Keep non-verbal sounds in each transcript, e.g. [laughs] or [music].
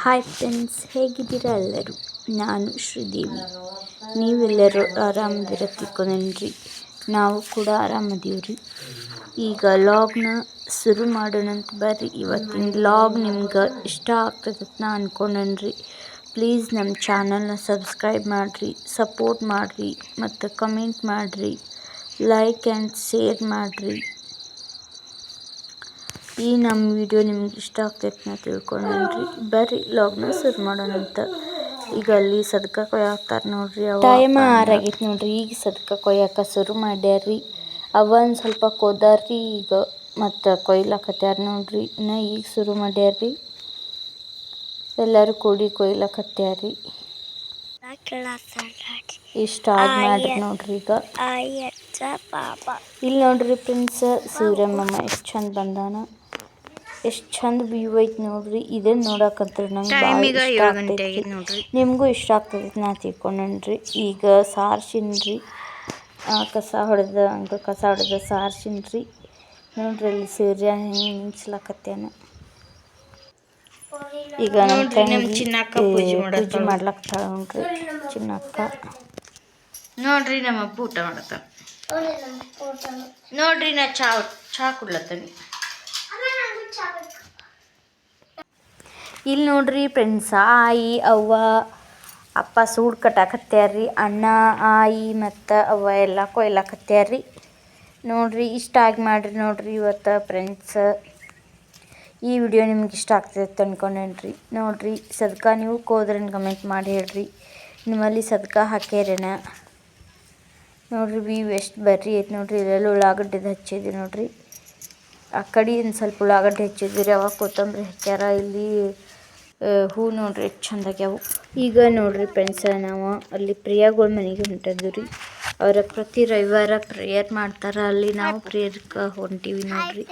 Hi friends, ಹೇಗಿದ್ದೀರಾ ಎಲ್ಲರೂ? ನಾನು ಶ್ರೀದೇವಿ. ನೀವೆಲ್ಲರೂ ಆರಾಮದಿರ ತಿಳ್ಕೊಂಡ್ರಿ ನಾವು ಕೂಡ ಆರಾಮದೀವ್ರಿ. ಈಗ ಲಾಗ್ನ ಶುರು ಮಾಡೋಣಂತ ಬರ್ರಿ. ಇವತ್ತಿನ ಲಾಗ್ ನಿಮ್ಗೆ ಇಷ್ಟ ಆಗ್ತದೆ ನಾ ಅಂದ್ಕೊಂಡ್ರಿ ಪ್ಲೀಸ್ ನಮ್ಮ ಚಾನಲ್ನ ಸಬ್ಸ್ಕ್ರೈಬ್ ಮಾಡಿರಿ, ಸಪೋರ್ಟ್ ಮಾಡಿರಿ, ಮತ್ತು ಕಮೆಂಟ್ ಮಾಡಿರಿ, ಲೈಕ್ ಆ್ಯಂಡ್ ಶೇರ್ ಮಾಡಿರಿ. ಈ ನಮ್ಮ ವಿಡಿಯೋ ನಿಮ್ಗೆ ಇಷ್ಟ ಆಗ್ತೈತೆ ನಾ ತಿಳ್ಕೊಂಡೇನ್ರಿ ಬರ್ರಿ ಲಾಗ್ನ ಶುರು ಮಾಡೋಣಂತ ಈಗ ಅಲ್ಲಿ ಸದಕ ಕೊಯ್ಯಾಕ್ತಾರೆ ನೋಡ್ರಿ ಟೈಮ್ ಆರಾಗೈತೆ ನೋಡ್ರಿ ಈಗ ಸದಕ ಕೊಯ್ಯಾಕ ಶುರು ಮಾಡ್ಯಾರ್ರಿ. ಅವ ಒಂದು ಸ್ವಲ್ಪ ಕೊದಾರ್ರಿ ಈಗ ಮತ್ತು ಕೊಯ್ಲಾಕತ್ಯಾರ ನೋಡ್ರಿ. ಇನ್ನು ಈಗ ಶುರು ಮಾಡ್ಯಾರ್ರಿ. ಎಲ್ಲರೂ ಕೂಡಿ ಕೊಯ್ಲಾಕತ್ಯಾರ್ರಿ. ಇಷ್ಟ ಆಗ ಮಾಡ್ರಿ ನೋಡ್ರಿ ಈಗ. ಇಲ್ಲಿ ನೋಡ್ರಿ ಫ್ರೆಂಡ್ಸ್ ಸೂರ್ಯಮ್ಮ ಎಷ್ಟು ಚಂದ ಬಂದಾನ. ಎಷ್ಟು ಚಂದ ವ್ಯೂ ಐತಿ ನೋಡ್ರಿ ಇದನ್ನ ನೋಡಕಂತ್ರ ನಂಗೆ ಭಾಳ ಇಷ್ಟ ಆಗ್ತೈತಿ. ನಿಮಗೂ ಇಷ್ಟ ಆಗ್ತೈತಿ ನಾ ತಿಳ್ಕೊಂಡ್ರಿ ಈಗ ಸಾರ್ಸಿನ್ರಿ ಕಸ ಹೊಡೆದ ಹಂಗೆ ಕಸ ಹೊಡೆದ ಸಾರ್ಸಿನ್ರಿ ನೋಡ್ರಿ ಅಲ್ಲಿ ಸೂರ್ಯ ಹೆಂಗೆ ಮಿಂಚ್ಲಕತ್ಯಾನ ಈಗ ನಮ್ಮ ಚಿನ್ನಕ್ಕ ಪೂಜೆ ತಗೊಂಡ್ರಿ ಮಾಡ್ಲಕ್ತಾಳ ನೋಡ್ರಿ ಚಿನ್ನಕ್ಕ. ನೋಡ್ರಿ ನಮ್ಮ ಊಟ ಮಾಡತ್ತ ನೋಡ್ರಿ ನಾ ಚಾ ಚಾ ಕುಡ್ಲತ್ತೀನಿ. ಇಲ್ಲಿ ನೋಡ್ರಿ ಫ್ರೆಂಡ್ಸ್ ಆಯಿ, ಅವ್ವ, ಅಪ್ಪ ಸೂಡ್ ಕಟ್ಟಾಕತ್ಯಾರ್ರಿ, ಅಣ್ಣ, ಆಯಿ ಮತ್ತು ಅವ್ವ ಎಲ್ಲ ಕೊಯ್ಲಾಕತ್ಯಾರ್ರಿ. ನೋಡ್ರಿ, ಇಷ್ಟ ಆಗಿ ಮಾಡಿರಿ ನೋಡ್ರಿ ಇವತ್ತು ಫ್ರೆಂಡ್ಸ್ ಈ ವಿಡಿಯೋ ನಿಮ್ಗೆ ಇಷ್ಟ ಆಗ್ತೈತೆ ಅಂದ್ಕೊಂಡೇನ್ರಿ ನೋಡ್ರಿ, ಸದ್ಕ ನೀವು ಕೋದ್ರನ್ ಕಮೆಂಟ್ ಮಾಡಿ ಹೇಳ್ರಿ. ನಿಮ್ಮಲ್ಲಿ ಸದ್ಕ ಹಾಕ್ಯಾರೇನ? ನೋಡ್ರಿ ವಿ ಎಷ್ಟು ಬರ್ರಿ ಐತೆ ನೋಡ್ರಿ. ಇಲ್ಲೆಲ್ಲ ಉಳ್ಳಾಗಡ್ಡೆದು ಹಚ್ಚಿದೆ ನೋಡ್ರಿ. ಆ ಕಡೆ ಇನ್ನು ಸ್ವಲ್ಪ ಉಳ್ಳಾಗಡ್ಡಿ ಹೆಚ್ಚಿದ್ದೀರಿ, ಅವಾಗ ಕೊತ್ತಂಬರಿ ಹಚ್ಚಾರ. ಇಲ್ಲಿ ಹೂ ನೋಡ್ರಿ ಎಷ್ಟು ಈಗ ನೋಡ್ರಿ ಫ್ರೆಂಡ್ಸ, ನಾವು ಅಲ್ಲಿ ಪ್ರಿಯಾಗಳ ಮನೆಗೆ ಹೊಂಟಿದ್ವಿ ರೀ ಅವರ ಪ್ರತಿ ರವಿವಾರ ಪ್ರೇಯರ್ ಮಾಡ್ತಾರ. ಅಲ್ಲಿ ನಾವು ಪ್ರೇಯರ್ಗೆ ಹೊಂಟೀವಿ ನೋಡ್ರಿ.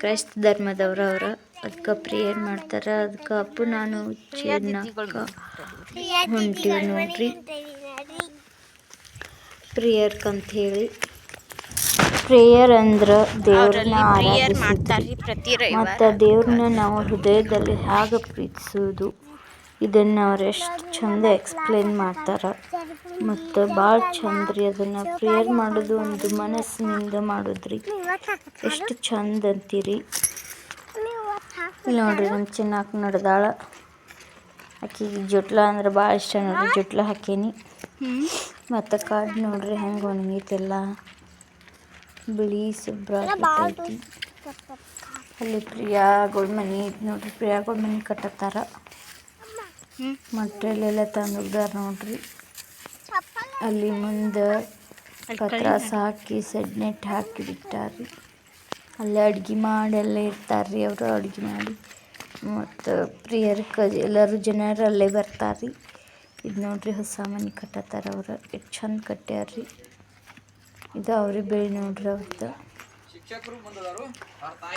ಕ್ರೈಸ್ತ ಧರ್ಮದವ್ರ ಅವ್ರ. ಅದಕ್ಕೆ ಪ್ರೇಯರ್ ಮಾಡ್ತಾರ. ಅದಕ್ಕೆ ಅಪ್ಪು, ನಾನು ಚಿನ್ನಕ್ಕ ಹೊಂಟೀವಿ ನೋಡ್ರಿ. ಪ್ರೇಯರ್ಕಂತ ಹೇಳಿ ಪ್ರೇಯರ್ ಅಂದ್ರ ದೇವ್ರನ್ನ ಆರಾಧಿಸೋದು ಮತ್ತ ದೇವ್ರನ್ನ ನಾವು ಹೃದಯದಲ್ಲಿ ಹ್ಯಾಗ ಪ್ರೀತಿಸೋದು ಇದನ್ನ ಅವ್ರು ಎಷ್ಟು ಚಂದ ಎಕ್ಸ್ಪ್ಲೇನ್ ಮಾಡ್ತಾರ. ಮತ್ತು ಭಾಳ ಚಂದ ರೀ ಅದನ್ನು ಪ್ರೇಯರ್ ಮಾಡೋದು ಒಂದು ಮನಸ್ಸಿನಿಂದ ಮಾಡೋದ್ರಿ. ಎಷ್ಟು ಚಂದ ಅಂತೀರಿ. ನೋಡ್ರಿ ನಮ್ಮ ಚೆನ್ನಾಗಿ ನಡೆದಾಳ. ಆಕಿಗೆ ಜುಟ್ಲ ಅಂದ್ರೆ ಭಾಳ ಇಷ್ಟ ನೋಡ್ರಿ ಜುಟ್ಲ ಹಾಕೇನಿ. ಮತ್ತು ಕಾಡು ನೋಡ್ರಿ ಹೆಂಗೆ ಒಣಗೈತೆಲ್ಲ. ಬಿಳಿ ಶುಭ್ರ ಅಲ್ಲಿ ಪ್ರಿಯಾಗಳ ಮನೆ ಐತಿ ನೋಡ್ರಿ. ಪ್ರಿಯಾಗಳ ಮನಿ ಕಟ್ಟತ್ತಾರ. ಮಟ್ರಿಯಲ್ ಎಲ್ಲ ತಂದಿದ್ದಾರ ನೋಡ್ರಿ. ಅಲ್ಲಿ ಮುಂದೆ ಪತ್ರಾಸ ಹಾಕಿ ಸೆಡ್ ನೆಟ್ ಹಾಕಿ ಬಿಟ್ಟಾರ್ರಿ ಅಲ್ಲೇ ಅಡ್ಗೆ ಮಾಡಿ ಎಲ್ಲ ಇರ್ತಾರ್ರಿ ಅವರು ಅಡ್ಗೆ ಮಾಡಿ. ಮತ್ತು ಕ ಎಲ್ಲರೂ ಜನರು ಅಲ್ಲೇ ಬರ್ತಾರ್ರಿ. ಇದು ನೋಡ್ರಿ ಹೊಸ ಮನೆ ಕಟ್ಟತ್ತಾರ ಅವ್ರು. ಎಷ್ಟು ಚಂದ ಕಟ್ಟ್ಯಾರ್ರಿ. ಇದು ಅವ್ರಿ ಬೆಳಿ ನೋಡ್ರಿ ಅವತ್ತು.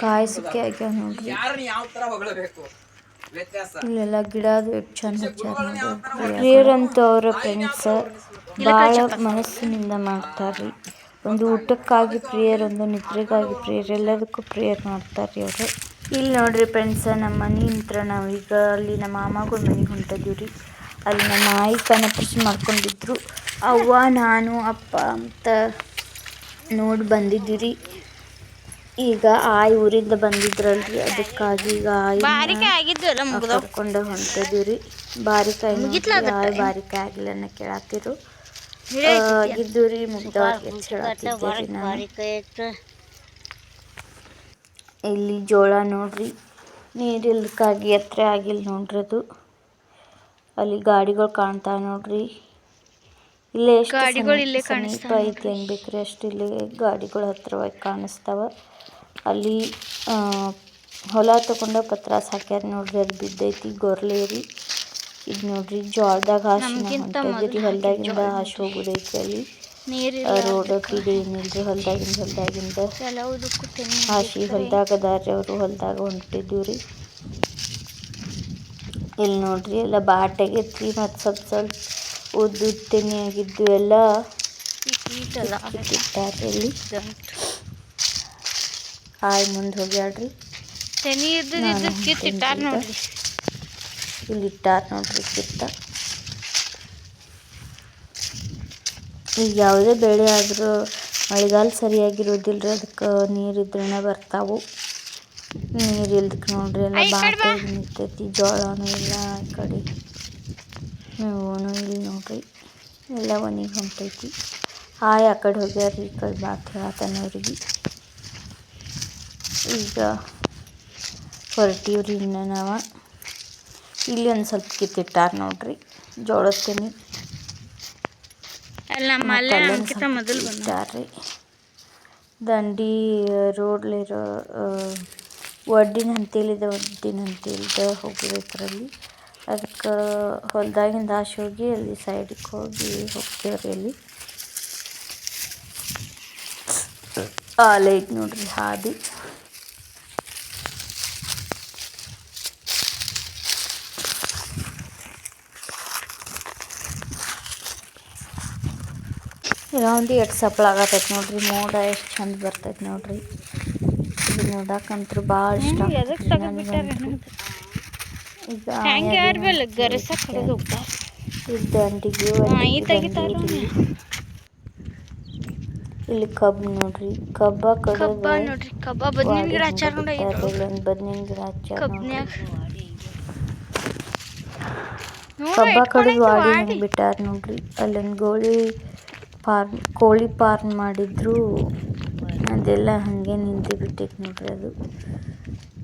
ಕಾಯಿ ಸುಕ್ಕಿ ಆಗ್ಯಾವ ನೋಡ್ರಿ. ಇಲ್ಲೆಲ್ಲ ಗಿಡ ಅದು ಎಷ್ಟು ಚಂದ ಹಚ್ಚಾರ ಅವರ ಫ್ರೆಂಡ್ಸ್ ಭಾಳ ಮನಸ್ಸಿನಿಂದ ಮಾಡ್ತಾರ್ರಿ. ಒಂದು ಊಟಕ್ಕಾಗಿ ಪ್ರೇಯರ್ ಒಂದು ನಿದ್ರೆಗಾಗಿ ಪ್ರೇಯರ್ ಎಲ್ಲದಕ್ಕೂ ಪ್ರೇಯರ್ ಮಾಡ್ತಾರ್ರಿ ಅವರು. ಇಲ್ಲಿ ನೋಡ್ರಿ ಫ್ರೆಂಡ್ಸ ನಮ್ಮ ಮನೆ ಹತ್ರ ನಾವೀಗ ಅಲ್ಲಿ ನಮ್ಮ ಮಾಮಗಳ ಮನೆಗೆ ಹೊಂಟಿದೀವಿ ರೀ ಅಲ್ಲಿ ನಮ್ಮ ಆಯಿ ಕನಪರಿಸಿ ಮಾಡ್ಕೊಂಡಿದ್ರು. ಅವ್ವ ನಾನು ಅಪ್ಪ ಅಂತ ನೋಡಿ ಬಂದಿದ್ದೀರಿ. ಈಗ ಆಯಿ ಊರಿಂದ ಬಂದಿದ್ರಲ್ರಿ ಅದಕ್ಕಾಗಿ ಈಗ ಕರ್ಕೊಂಡು ಹೊಂಟಿದೀವಿ ಬಾರಿಕಾಯಿ ಆಯ್ ಬಾರಿಕಾಯಿ ಆಗಿಲ್ಲ ಕೇಳತ್ತಿರು ಆಗಿದ್ದು ರೀ ಮುಗ್ದವ್ರಿಗೆ ಇಲ್ಲಿ ಜೋಳ ನೋಡ್ರಿ. ನೀರಿಲ್ಕಾಗಿ ಎತ್ತರ ಆಗಿಲ್ಲ ನೋಡ್ರಿ ಅದು. ಅಲ್ಲಿ ಗಾಡಿಗಳು ಕಾಣ್ತಾವ ನೋಡ್ರಿ. ಇಲ್ಲೇ ಎಷ್ಟು ಇಲ್ಲೇ ಸಮೀಪ ಐತಿ ಅನ್ಬೇಕ್ರಿ ಅಷ್ಟು ಇಲ್ಲಿ ಗಾಡಿಗಳು ಹತ್ರವಾಗಿ ಕಾಣಿಸ್ತಾವ. ಅಲ್ಲಿ ಹೊಲ ತಗೊಂಡ ಪತ್ರಾಸ್ ಹಾಕ್ಯಾರ ನೋಡ್ರಿ ಅದು ಬಿದ್ದೈತಿ ಗೊರ್ಲೇರಿ. ಇದು ನೋಡ್ರಿ ಜೋಳದಾಗ ಹಾಸಿ ಹೊಂಟದ್ರಿ ಹೊಲ್ದಾಗಿಂದ ಹಾಸಿ ಹೋಗೋದೈತಿ ಅಲ್ಲಿ. ರೋಡ್ ಇದೆ ಏನಿಲ್ರಿ ಹೊಲ್ದಾಗಿಂದ ಹೊಲ್ದಾಗಿಂದ. ಹಾಸಿ ಹೊಲ್ದಾಗ ಅದಾರ್ರಿ ಅವರು ಹೊಲ್ದಾಗ ಹೊಂಟಿದ್ದೀವಿ ರೀ. ಇಲ್ಲಿ ನೋಡ್ರಿ ಎಲ್ಲ ಬಾಟಾಗೈತ್ರಿ ಮತ್ತು ಸ್ವಲ್ಪ ಸ್ವಲ್ಪ ಉದ್ದು ತೆನೆ ಆಗಿದ್ದು ಎಲ್ಲ ಇಟ್ಟಿದ್ದಾರೆ ಇಲ್ಲಿ. ಹಾಯ್ ಮುಂದೆ ನೋಡ್ರಿ. ಇಲ್ಲಿ ಇಟ್ಟಾರ ನೋಡ್ರಿ ಕಿತ್ತ. ಈಗ ಯಾವುದೇ ಬೆಳೆ ಆದರೂ ಮಳೆಗಾಲ ಸರಿಯಾಗಿರೋದಿಲ್ಲ ರೀ ಅದಕ್ಕೆ ನೀರಿದ್ರೇ ಬರ್ತಾವು. ನೀರು ಇಲ್ದಕ್ಕೆ ನೋಡ್ರಿ ಎಲ್ಲ ಬಾಕಿ ನಿಂತೈತಿ ಜೋಳನೂ ಇಲ್ಲ ಆ ಕಡೆ. ಇಲ್ಲಿ ನೋಡ್ರಿ. ಎಲ್ಲ ಒಣಗಿ ಹೊಂಟೈತಿ. ಹಾಯ್ ಆ ಕಡೆ ಹೋಗ್ಯಾರ ಈ ಕಡೆ ಮಾತು ಹೇಳತ್ತಾನ ಅವ್ರಿಗೆ ಈಗ ಹೊರಟಿವ್ರಿ ಇನ್ನು ನಾವು. ಇಲ್ಲಿ ಒಂದು ಸ್ವಲ್ಪ ಕಿತ್ತಿಟ್ಟಾರ ನೋಡ್ರಿ. ಜೋಳದ ತೆನಿ ಇಟ್ಟಾರ್ರಿ. ದಂಡಿ ರೋಡ್ಲಿರೋ ಒಡ್ಡಿನ ಅಂತೇಳಿದ ಒಡ್ಡಿನ ಅಂತೇಳಿದ ಹೋಗ್ಬೇಕ್ರಲ್ಲಿ. ಅದಕ್ಕೆ ಹೊಲ್ದಾಗಿಂದ ಆಶೆ ಹೋಗಿ ಅಲ್ಲಿ ಸೈಡಿಗೆ ಹೋಗಿ ಹೋಗ್ತೇವೆ ರೀ ಅಲ್ಲಿ. ಆಲೆ ಐತೆ ನೋಡ್ರಿ ಹಾದಿ. ಒಂದು ಎಟ್ ಸಪ್ಳ ಆಗತೈತೆ ನೋಡ್ರಿ ಮೋಡ ಎಷ್ಟು ಚಂದ ಬರ್ತೈತೆ ನೋಡ್ರಿ. ನೋಡಕ್ಕಂತೂ ಭಾಳ ಇಷ್ಟ ಎದಕ್ಕೆ ಆಗ್ತೈತ್ರಿ ತೆಗೆದ್ಬಿಟ್ಟಾರೆ ನನಗಂತೂ. ಈಗ ಹ್ಯಾಂಗೆ ಗರಸ ಕಡೆದು ಇಲ್ಲಿ ಕಬ್ ನೋಡ್ರಿ ಕಬ್ಬ ಕಬ್ಬ ನೋಡ್ರಿ ಕಬ್ಬ ಬದ್ನಿನ ಗಿಡ ಹಚ್ಚಾರ ನೋಡಿ ಒಂದು ಬದ್ನಿನ ಗಿಡ ಹಚ್ಚಾರ ಕಬ್ನ್ಯಾಗ. ಕಬ್ಬ ಕಡದ ಆಡಿ ಬಿಟ್ಟಾರ ನೋಡ್ರಿ. ಅಲ್ಲೊಂದು ಗೋಳಿ ಫಾರ್ಮ್ ಕೋಳಿ ಫಾರ್ಮ್ ಮಾಡಿದ್ರು. ಅದೆಲ್ಲ ಹಂಗೆ ನಿಂತು ಬಿಟ್ಟೈತೆ ನೋಡ್ರಿ ಅದು.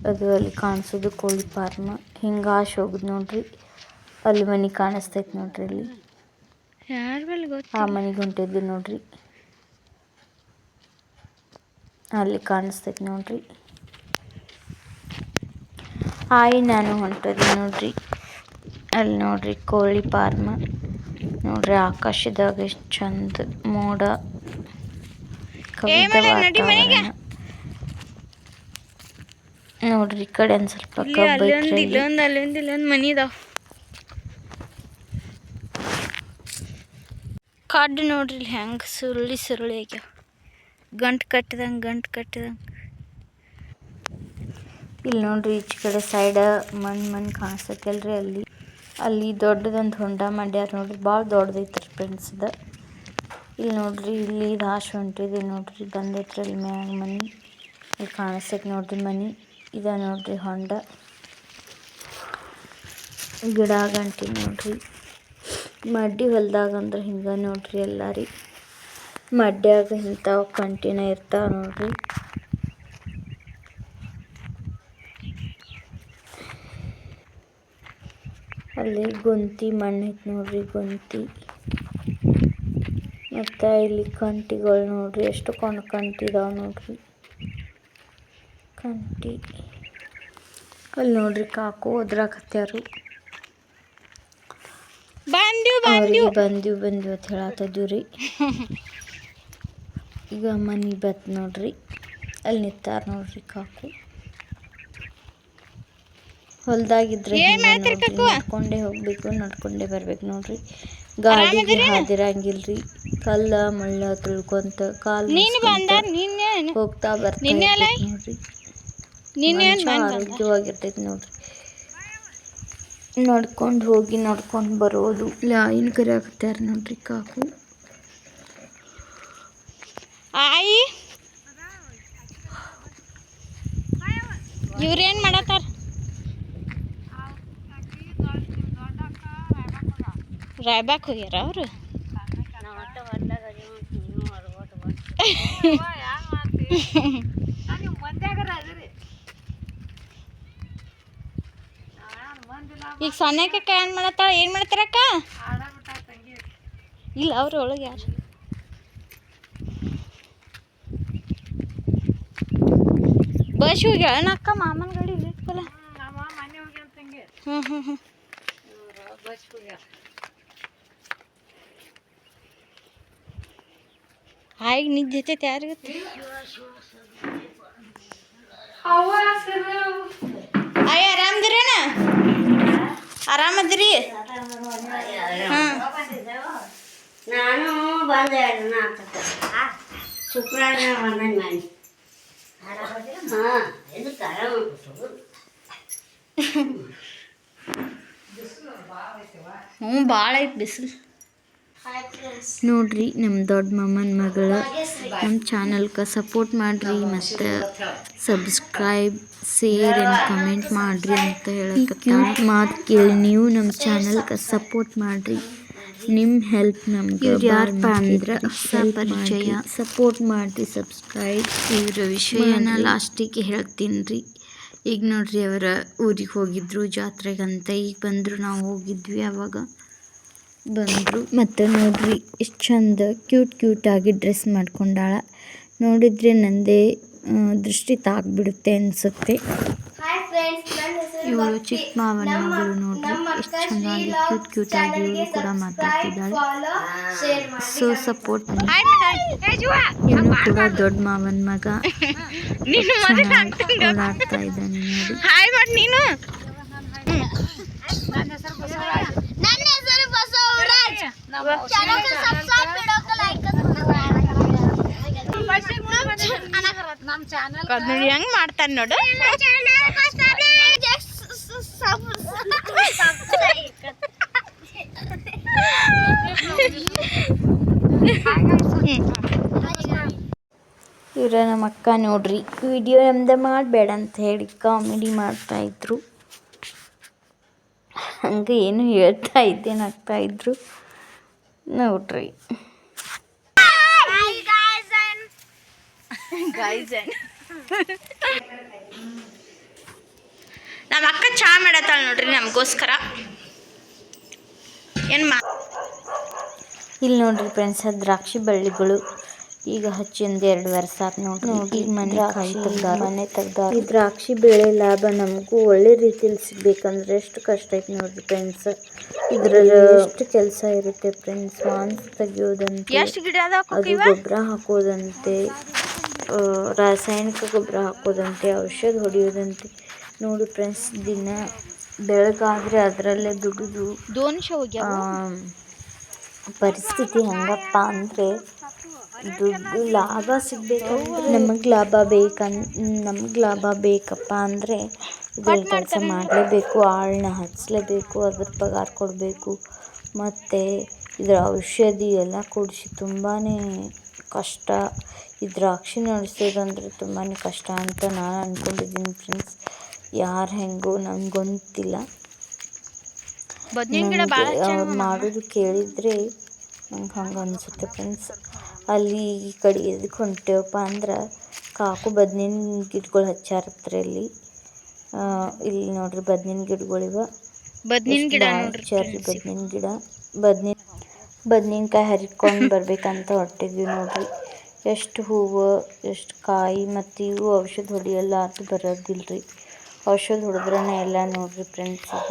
ಅದು ಅಲ್ಲಿ ಕಾಣಿಸೋದು ಕೋಳಿ ಫಾರ್ಮ್ ಹಿಂಗೆ ಆಶ್ ಹೋಗುದು ನೋಡ್ರಿ. ಅಲ್ಲಿ ಮನೆ ಕಾಣಿಸ್ತೈತೆ ನೋಡ್ರಿ ಇಲ್ಲಿ. ಯಾರ ಆ ಮನೆಗೆ ಹೊಂಟಿದ್ವಿ ನೋಡ್ರಿ. ಅಲ್ಲಿ ಕಾಣಿಸ್ತೈತೆ ನೋಡ್ರಿ. ಆಯಿ ನಾನು ಹೊಂಟದ್ವಿ ನೋಡ್ರಿ. ಅಲ್ಲಿ ನೋಡ್ರಿ ಕೋಳಿ ಫಾರ್ಮ್. ನೋಡ್ರಿ ಆಕಾಶದಾಗ ಎಷ್ಟು ಚಂದ ಮೋಡ. ಕವಿದ ಮನೆಗೆ. ವಾತಾವರಣ. ನೋಡ್ರಿ ಈ ಕಡೆ ಒಂದು ಸ್ವಲ್ಪ ಅಲ್ಲೊಂದು. ಇಲ್ಲೊಂದು ಅಲ್ಲೊಂದು ಇಲ್ಲೊಂದು ಮನಿ ಇದಾವ ಕಾಡು ನೋಡ್ರಿ ಇಲ್ಲಿ ಹೆಂಗೆ ಸುರುಳಿ ಸುರುಳಿ ಆಗ್ಯಾವ. ಗಂಟು ಕಟ್ಟಿದಂಗೆ ಗಂಟು ಕಟ್ಟಿದಂಗೆ. ಇಲ್ಲಿ ನೋಡ್ರಿ ಈಚೆ ಕಡೆ ಸೈಡ ಮಣ್ಣು ಮಣ್ಣು ಕಾಣಿಸ್ತೈತಲ್ರಿ ಅಲ್ಲಿ. ಅಲ್ಲಿ ದೊಡ್ಡದೊಂದು ಹೊಂಡ ಮಾಡ್ಯಾರ ನೋಡ್ರಿ ಭಾಳ ದೊಡ್ಡದೈತ್ರಿ ಫ್ರೆಂಡ್ಸ್ ಇದು ಇಲ್ಲಿ ನೋಡ್ರಿ ಇಲ್ಲಿ ಇದು ಹಾಶ್ ಹೊಂಟಿದೆ ನೋಡ್ರಿ ಬಂದೈತ್ರಿ ಅಲ್ಲಿ ಮ್ಯಾಗ ಮನೆ. ಇಲ್ಲಿ ಕಾಣಿಸ್ತೈತೆ ನೋಡ್ರಿ ಮನೆ. ಇದ ನೋಡ್ರಿ ಹೊಂಡ. ಗಿಡ ಗಂಟಿ ನೋಡ್ರಿ. ಮಡ್ಡಿ ಹೊಲ್ದಾಗ ಅಂದ್ರೆ ಹಿಂಗೆ ನೋಡ್ರಿ ಎಲ್ಲ ರೀ ಮಡ್ಯಾಗ ಇಂಥವು ಕಂಟಿನ ಇರ್ತಾವ ನೋಡ್ರಿ. ಅಲ್ಲಿ ಗುಂತಿ ಮಣ್ಣು ಐತೆ ನೋಡ್ರಿ ಗುಂತಿ. ಮತ್ತು ಇಲ್ಲಿ ಕಂಟಿಗಳು ನೋಡ್ರಿ, ಎಷ್ಟು ಕೊಂಡು ಕಂಟಿ ಇದಾವೆ ನೋಡ್ರಿ. ಕಂಟಿ. ಅಲ್ಲಿ ನೋಡ್ರಿ ಕಾಕು ಒದ್ರಾಕತ್ಯಾರು. ಬಂದಿವ್ ಅವ್ರಿಗೆ ಬಂದಿವ್ ಬಂದಿವ್ ಅಂತ ಹೇಳತ್ತಿದ್ವಿ ರೀ. ಈಗ ಮನಿ ಬತ್ ನೋಡ್ರಿ. ಅಲ್ಲಿ ನಿತ್ತಾರ ನೋಡ್ರಿ ಕಾಕು. ಹೊಲ್ದಾಗಿದ್ರೆ? ನಡ್ಕೊಂಡೇ ಹೋಗ್ಬೇಕು ನಡ್ಕೊಂಡೇ ಬರ್ಬೇಕು ನೋಡ್ರಿ. ಗಾಡಿಗೆ ಹಾದಿರಂಗಿಲ್ರಿ ಕಲ್ಲ ಮಳ್ಳ ತುಳ್ಕೊಂತ ಕಾಲ್ ಹೋಗ್ತಾ ಬರ್ತಾ? ನೋಡ್ರಿ. ನಿನ್ನೆ ಆರೋಗ್ಯವಾಗಿರ್ತೈತಿ ನೋಡ್ರಿ. ನಡ್ಕೊಂಡು ಹೋಗಿ ನಡ್ಕೊಂಡು ಬರೋದು. ಲಾಯಿನ ಕರಿಯಾಕತ್ಯಾರ ನೋಡ್ರಿ ಕಾಕು? ಆಯಿ. ಇವ್ರೇನು ಮಾಡತ್ತಾರ? ರಾಯ್ಬ್ಯಾಕ್ ಹೋಗ್ಯಾರ ಅವ್ರು? [laughs] ಈಗ ಸಣ್ಣಕ್ಕ ಏನ್ ಮಾಡತ್ತಾಳ? ಏನು ಮಾಡ್ತಾರಕ್ಕ? ಇಲ್ಲ ಅವ್ರ ಒಳಗೆ ಯಾರು? ಬಸ್ ಹೋಗ್ಯಾಳ ಅಕ್ಕ ಮಾಮನ ಗಾಡಿ ಇಲ್ಲಿತ್ತಲ್ಲ ಹ್ಞೂ ಹ್ಞೂ ಹ್ಞೂ ಆಯ್ಗ ನಿದ್ದೆ ಯಾರಿಗತ್ತೆ ಆರಾಮದಿರೇನ? ಆರಾಮದಿರಿ? ನಾನು ಬಂದೆ ಶುಕ್ರವಾರ ಬಂದೆ ಮಾಡಿ ಹಾಂ ಎದಕ್ಕೆ ಆರಾಮ ಹ್ಞೂ ಭಾಳ ಐತೆ ಬಿಸಿಲು. ನೋಡ್ರಿ ನಮ್ಮ ದೊಡ್ಡ ಮಾಮನ ಮಗಳ. ನಮ್ಮ ಚಾನಲ್ಗೆ ಸಪೋರ್ಟ್ ಮಾಡಿರಿ ಮತ್ತು ಸಬ್ಸ್ಕ್ರೈಬ್ ಶೇರ್ ಆ್ಯಂಡ್ ಕಮೆಂಟ್ ಮಾಡಿರಿ ಅಂತ ಹೇಳಕ್ಕೆ ಮಾತು ಕೇಳಿ ನೀವು ನಮ್ಮ ಚಾನಲ್ಗೆ ಸಪೋರ್ಟ್ ಮಾಡಿರಿ. ನಿಮ್ಮ ಹೆಲ್ಪ್ ನಮ್ಗೆ ಯಾರಪ್ಪ ಅಂದ್ರೆ ಪರಿಚಯ. ಸಪೋರ್ಟ್ ಮಾಡಿರಿ ಸಬ್ಸ್ಕ್ರೈಬ್ ಇವರ ವಿಷಯನ ಲಾಸ್ಟಿಗೆ ಹೇಳ್ತೀನಿ ರೀ ಈಗ ನೋಡ್ರಿ ಅವರ ಊರಿಗೆ ಹೋಗಿದ್ರು ಜಾತ್ರೆಗಂತ ಈಗ ಬಂದರು ನಾವು ಹೋಗಿದ್ವಿ ಅವಾಗ. ಬಂದರು. ಮತ್ತು ನೋಡ್ರಿ ಎಷ್ಟು ಚಂದ ಕ್ಯೂಟ್ ಕ್ಯೂಟಾಗಿ ಡ್ರೆಸ್ ಮಾಡ್ಕೊಂಡಾಳ. ನೋಡಿದ್ರೆ ನಂದೇ ದೃಷ್ಟಿ ತಾಗ್ಬಿಡುತ್ತೆ ಅನಿಸುತ್ತೆ. ಹಾಯ್ ಫ್ರೆಂಡ್ಸ್ ನನ್ನ ಹೆಸರು ಇವಳು ಚಿಕ್ಕ ಮಾವನ ಮಗಳು ನೋಡ್ರಿ. ಎಷ್ಟು ಚೆನ್ನಾಗಿ ಕ್ಯೂಟ್ ಕ್ಯೂಟ್ ಇವಳು ಕೂಡ ಮಾತಾಡ್ತಿದ್ದಾಳೆ. ಫಾಲೋ ಶೇರ್ ಮಾಡಿ. ಸೊ ಸಪೋರ್ಟ್ ಇವನು ಕೂಡ ದೊಡ್ಡ ಮಾವನ ಮಗ. [laughs] ನೀನು ಚೆನ್ನಾಗಿ ಓಡಾಡ್ತಾ ಇದ್ದಾನೆ ನೋಡಿ. ನೀನು. ನನ್ನ ಹೆಸರು ಬಸವರಾಜ್ ಚಾನಲ್ ಸಬ್ಸ್ಕ್ರೈಬ್ ಬಿಡೋಕೆ ಲೈಕ್ ನಮ್ಮ ಚಾನಲ್ ಅದ್ ನೋಡಿ ಹೆಂಗ್ ಮಾಡ್ತಾನೆ ನೋಡು ಇವರ ನಮ್ಮ ಅಕ್ಕ ನೋಡ್ರಿ ವಿಡಿಯೋ ನಮ್ದು ಮಾಡಬೇಡ ಅಂತ ಹೇಳಿ ಕಾಮಿಡಿ ಮಾಡ್ತಾಯಿದ್ರು ಹಂಗೆ ಏನು ಹೇಳ್ತಾ ಇದ್ದೆ ನಗ್ತಾ ನೋಡ್ರಿ [laughs] ನಮ್ಮ ಅಕ್ಕ ಚಾ ಮಾಡತ್ತಾಳ ನೋಡ್ರಿ ನಮಗೋಸ್ಕರ. ಏನ್ ಮಾ ಇಲ್ಲಿ ನೋಡ್ರಿ ಫ್ರೆಂಡ್ಸ್ ದ್ರಾಕ್ಷಿ ಬಳ್ಳಿಗಳು ಈಗ ಹಚ್ಚಿಂದ ಒಂದು ಎರಡು ವರ್ಷ ಆತ್ ನೋಡ್ರಿ. ಈಗ ಮನೆ ಕಾಯಿ ತೆಗ್ದಾರ. ಮನೆ ತೆಗ್ದಾರ. ಈ ದ್ರಾಕ್ಷಿ ಬೆಳೆ ಲಾಭ ನಮಗೂ ಒಳ್ಳೆ ರೀತಿಯಲ್ಲಿ ಸಿಗ್ಬೇಕಂದ್ರೆ ಎಷ್ಟು ಕಷ್ಟ ಐತಿ ನೋಡ್ರಿ ಫ್ರೆಂಡ್ಸ್ ಇದ್ರಲ್ಲಿ ಎಷ್ಟು ಕೆಲಸ ಇರುತ್ತೆ ಫ್ರೆಂಡ್ಸ್ ಮಾನ್ಸ್ ತೆಗಿಯೋದಂತೆ ಎಷ್ಟು ಗಿಡ ಅದು ಗೊಬ್ಬರ ಹಾಕೋದಂತೆ. ರಾಸಾಯನಿಕ ಗೊಬ್ಬರ ಹಾಕೋದಂತೆ ಔಷಧ ಹೊಡೆಯೋದಂತೆ. ನೋಡಿ ಫ್ರೆಂಡ್ಸ್ ದಿನ ಬೆಳಗಾದರೆ ಅದರಲ್ಲೇ ದುಡಿದು ಪರಿಸ್ಥಿತಿ ಹೆಂಗಪ್ಪ ಅಂದರೆ ದುಡ್ಡು ಲಾಭ ಸಿಗಬೇಕು ನಮಗೆ ಲಾಭ ಬೇಕನ್ ನಮಗೆ ಲಾಭ ಬೇಕಪ್ಪ ಅಂದರೆ ಇದ್ರಲ್ಲಿ ಕೆಲಸ ಮಾಡಲೇಬೇಕು ಆಳನ್ನ ಹಚ್ಚಲೇಬೇಕು ಅದ್ರ ಪಗಾರ ಕೊಡಬೇಕು. ಮತ್ತು ಇದರ ಔಷಧಿ ಎಲ್ಲ ಕೊಡಿಸಿ ತುಂಬಾ ಕಷ್ಟ. ಈ ದ್ರಾಕ್ಷಿ ನಡೆಸೋದಂದ್ರೆ ತುಂಬಾ ಕಷ್ಟ ಅಂತ ನಾನು ಅಂದ್ಕೊಂಡಿದ್ದೀನಿ ಫ್ರೆಂಡ್ಸ್ ಯಾರು ಹೆಂಗೋ ನಂಗೆ ಗೊತ್ತಿಲ್ಲ ಅವ್ರು ಮಾಡೋದು ಕೇಳಿದರೆ ನಂಗೆ ಹಂಗೆ ಅನಿಸುತ್ತೆ ಫ್ರೆಂಡ್ಸ್ ಅಲ್ಲಿ ಈ ಕಡೆ ಎದಕ್ಕೆ ಹೊಂಟೇವಪ್ಪ ಅಂದ್ರೆ ಕಾಕು ಬದ್ನಿನ ಗಿಡಗಳು ಹಚ್ಚಾರತ್ರಿ ಅಲ್ಲಿ. ಇಲ್ಲಿ ನೋಡ್ರಿ ಬದ್ನಿನ ಗಿಡಗಳಿವ. ಬದ್ನಿನ ಗಿಡ ಹಚ್ಚಾರ್ರಿ ಬದ್ನಿನ ಗಿಡ. ಬದ್ನಿನ್ಕಾಯಿ ಹರಿದ್ಕೊಂಡು [laughs] ಬರ್ಬೇಕಂತ ಹೊರಟಿದ್ವಿ ನೋಡ್ರಿ. ಎಷ್ಟು ಹೂವು ಎಷ್ಟು ಕಾಯಿ ಮತ್ತು ಇವು ಔಷಧ ಹೊಡಿಯಲ್ಲ ಅದು ರೀ ಔಷಧ ಹೊಡೆದ್ರೆ ಎಲ್ಲ ನೋಡ್ರಿ ಫ್ರೆಂಡ್ಸ್ ಈಗ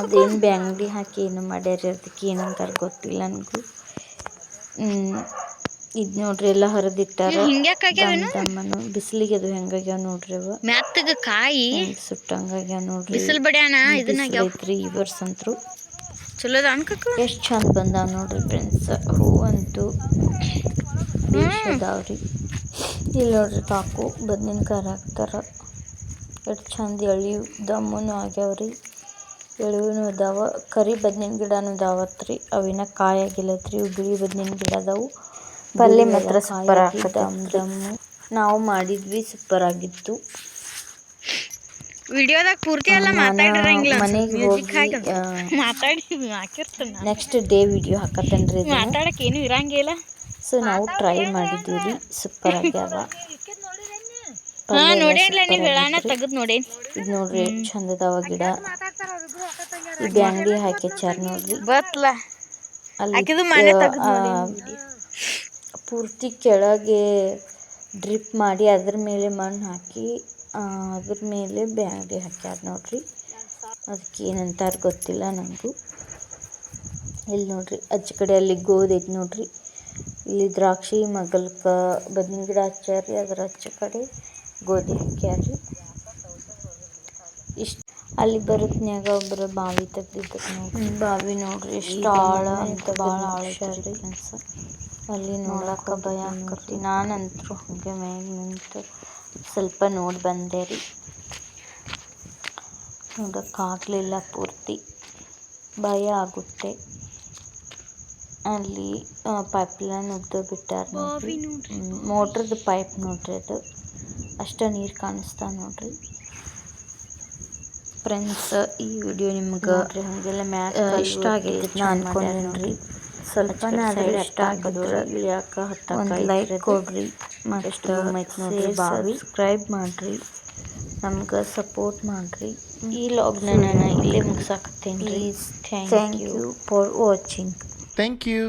ಅದೇನು ಬ್ಯಾಂಗ್ಡಿ ಹಾಕಿ ಏನು ಮಾಡ್ಯಾರ ಅದಕ್ಕೆ ಏನಂತಾರ ಗೊತ್ತಿಲ್ಲ ನನಗೂ. ಇದು ನೋಡ್ರಿ ಎಲ್ಲ ಹರಿದಿಟ್ಟಾರ. ತಮ್ಮನು ಬಿಸಿಲಿಗೆ ಅದು ಹೆಂಗಾಗ್ಯಾವ ನೋಡ್ರಿ ಅವ ಕಾಯಿ? ಸುಟ್ಟಂಗಾಗ್ಯಾವ ನೋಡ್ರಿ. ಬಿಸಿಲು ಬಡ್ಯಾನ? ಇದನ್ನ ಐತ್ರಿ ಈ ವರ್ಷ ಅಂತೂ ಚಲೋ ಅದ ಅನ್ಕಕ್ಕ? ಎಷ್ಟು ಚಂದ ಬಂದಾವ ನೋಡ್ರಿ ಫ್ರೆಂಡ್ಸ್ ಹೂವಂತೂ ಬೇಷ್ ಅದಾವ್ರಿ ಇಲ್ಲಿ ನೋಡ್ರಿ ಕಾಕು ಬದ್ನಿನ್ಕಾಯಿ ಹಾಕ್ತಾರ. ಎಷ್ಟು ಚಂದ ಎಳಿ ದಮ್ಮನು ಆಗ್ಯಾವ್ರಿ. ಎಳಿವೂ ಅದಾವ. ಕರಿ ಬದ್ನಿನ ಗಿಡನೂ ಅದಾವತ್ರಿ. ಅವಿನ ಕಾಯಿ ಆಗಿಲ್ಲತ್ರಿ ಇವು ಬಿಳಿ ಬದ್ನಿನ ಗಿಡ ಅದಾವು. ಪಲ್ಯ ಮಾತ್ರ ಸೂಪರ್ ದಮ್ ದಮ್ಮು. ನಾವು ಮಾಡಿದ್ವಿ ಸೂಪರ್ ಆಗಿತ್ತು. ವಿಡಿಯೋದಾಗ ಪೂರ್ತಿ ಎಲ್ಲ ಮಾತಾಡಿರಂಗಿಲ್ಲ ಮನೆಗೆ ಹೋಗಿ ಮಾತಾಡಿ ಹಾಕಿರ್ತಾನ ನೆಕ್ಸ್ಟ್ ಡೇ ವಿಡಿಯೋ ಹಾಕತ್ತೇನ್ರಿ ಮಾತಾಡಕ್ಕೆ ಮಾತಾಡಕ್ ಏನು ಇರಂಗಿಲ್ಲ. ಸೊ ನಾವು ಟ್ರೈ ಮಾಡಿದ್ದೀವಿ ರೀ. ಸೂಪರ್ [laughs] ಆಗ್ಯಾವ. ಹಾ ನೋಡೇನ್ಲ ನೀವು ಹೇಳೋಣ ತೆಗೆದು ನೋಡೇನ್ ಇದು ನೋಡ್ರಿ ಎಷ್ಟು ಚಂದ ಅದಾವ ಗಿಡ ಇದು ಅಂಗಡಿ ಹಾಕಿ ಹಚ್ಚಾರ ನೋಡ್ರಿ. ಬತ್ಲ. ಅಲ್ಲಿ ಪೂರ್ತಿ ಕೆಳಗೆ ಡ್ರಿಪ್ ಮಾಡಿ ಅದ್ರ ಮೇಲೆ ಮಣ್ಣು ಹಾಕಿ ಅದ್ರ ಮೇಲೆ ಬ್ಯಾಂಡಿ ಹಾಕ್ಯಾರ ನೋಡ್ರಿ. ಅದಕ್ಕೆ ಏನಂತಾರೆ ಗೊತ್ತಿಲ್ಲ ನನಗೂ ಇಲ್ಲಿ ನೋಡ್ರಿ ಅಚ್ಚ ಕಡೆ ಅಲ್ಲಿ ಗೋಧಿ ಐತಿ ನೋಡ್ರಿ. ಇಲ್ಲಿ ದ್ರಾಕ್ಷಿ ಮಗಲ್ಕ ಬದ್ನಿನ ಗಿಡ ಹಚ್ಚಾರ್ರಿ ಅದ್ರ ಅಚ್ಚ ಕಡೆ ಗೋಧಿ ಹಾಕ್ಯಾರ್ರಿ ಇಷ್ಟ ಅಲ್ಲಿ ಬರುತ್ನ್ಯಾಗ ಒಬ್ಬರು ಬಾವಿ ತೆಗ್ದಿದ್ದ ನೋಡ್ರಿ. ಬಾವಿ ನೋಡ್ರಿ. ಎಷ್ಟು ಆಳ ಅಂತ ಭಾಳ ಆಳ ಅಲ್ಲಿ ನೋಡಕ್ಕೆ ಭಯ ಆಕತಿ ನಾನಂತರೂ ಹಾಗೆ ಮ್ಯಾಗ ನಿಂತು ಸ್ವಲ್ಪ ನೋಡಿ ಬಂದೆ ರೀ. ನೋಡೋಕ್ಕಾಗಲಿಲ್ಲ ಪೂರ್ತಿ. ಭಯ ಆಗುತ್ತೆ. ಅಲ್ಲಿ ಪೈಪ್ಲೈನ್ ಉಗ್ದು ಬಿಟ್ಟಾರ ನೋಡ್ರಿ. ಮೋಟ್ರದ್ದು ಪೈಪ್ ನೋಡ್ರಿ ಅದು. ಅಷ್ಟು ನೀರು ಕಾಣಿಸ್ತಾ ನೋಡ್ರಿ. ಫ್ರೆಂಡ್ಸ್ ಈ ವಿಡಿಯೋ ನಿಮ್ಗೆ ಇಷ್ಟ ಹಾಗೆಲ್ಲ ನಾನು ಇಷ್ಟ ಆಗೈತಿ ನಾ ಸ್ವಲ್ಪ ಇಷ್ಟ ಆಗಿದ್ರೆ ಯಾಕೆ ಒಂದು ಲೈಕ್ ಕೊಡ್ರಿ. ಮತ್ತು ನೋಡ್ರಿ ಸಬ್ಸ್ಕ್ರೈಬ್ ಮಾಡಿರಿ. ನಮ್ಗೆ ಸಪೋರ್ಟ್ ಮಾಡಿರಿ. ಈ ಲಾಗ್ನ ನಾನು ಇಲ್ಲೇ ಮುಗಿಸಾಕತ್ತೇನೆ ರೀ thank you for watching thank you.